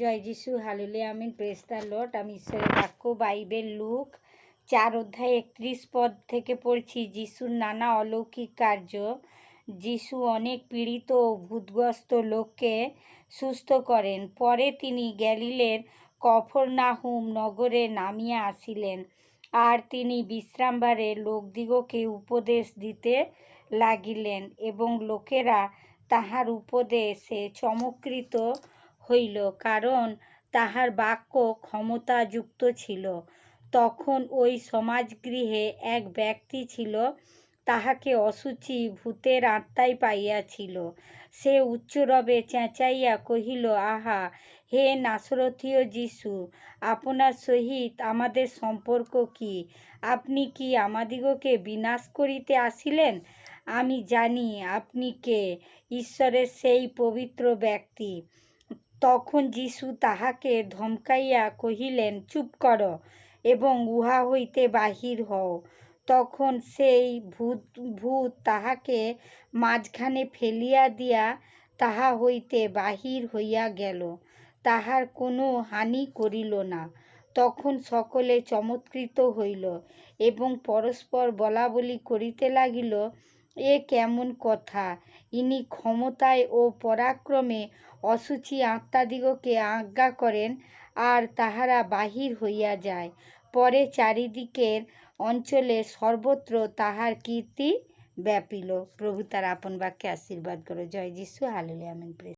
জয় যিশু হালুলে আমিন প্রেস্তা লট আমি ঈশ্বরের বাক্য, বাইবেল, লুক, চার অধ্যায় একত্রিশ পদ থেকে পড়ছি। যিশুর নানা অলৌকিক কার্য, যিশু অনেক পীড়িত ও ভূতগ্রস্ত লোককে সুস্থ করেন। পরে তিনি গ্যালিলের কফরনাহুম নগরে নামিয়া আসিলেন। আর তিনি বিশ্রামবারে লোকদিগকে উপদেশ দিতে লাগিলেন এবং লোকেরা তাহার উপদেশে চমৎকৃত হইল, কারণ তাহার বাক্য ক্ষমতাযুক্ত ছিল। তখন ওই সমাজগৃহে এক ব্যক্তি ছিল, তাহাকে অসুচি ভূতের আত্মায় পাইয়াছিল। সে উচ্চরবে চেঁচাইয়া কহিল, আহা, হে নাসরথীয় যিশু, আপনার সহিত আমাদের সম্পর্ক কি? আপনি কি আমাদিগকে বিনাশ করিতে আসিলেন? আমি জানি আপনি কে, ঈশ্বরের সেই পবিত্র ব্যক্তি। তখন যিশু তাহাকে ধমকাইয়া কহিলেন, চুপ কর এবং উহা হইতে বাহির হও। তখন সেই ভূত ভূত তাহাকে মাঝখানে ফেলিয়া দিয়া তাহা হইতে বাহির হইয়া গেল। তাহার কোনো হানি করিল না। তখন সকলে চমৎকৃত হইল এবং পরস্পর বলাবলি করিতে লাগিল এ কেমন কথা? ইনি ক্ষমতায় ও পরাক্রমে অসুচি আত্মাদিগকে আজ্ঞা করেন, আর তাহারা বাহির হইয়া যায়। পরে চারিদিকের অঞ্চলে সর্বত্র তাহার কীর্তি ব্যাপিল। প্রভু তার আপন বাক্যে আশীর্বাদ করো। জয় যিশু। হালেলুয়া। আমিন। প্রেস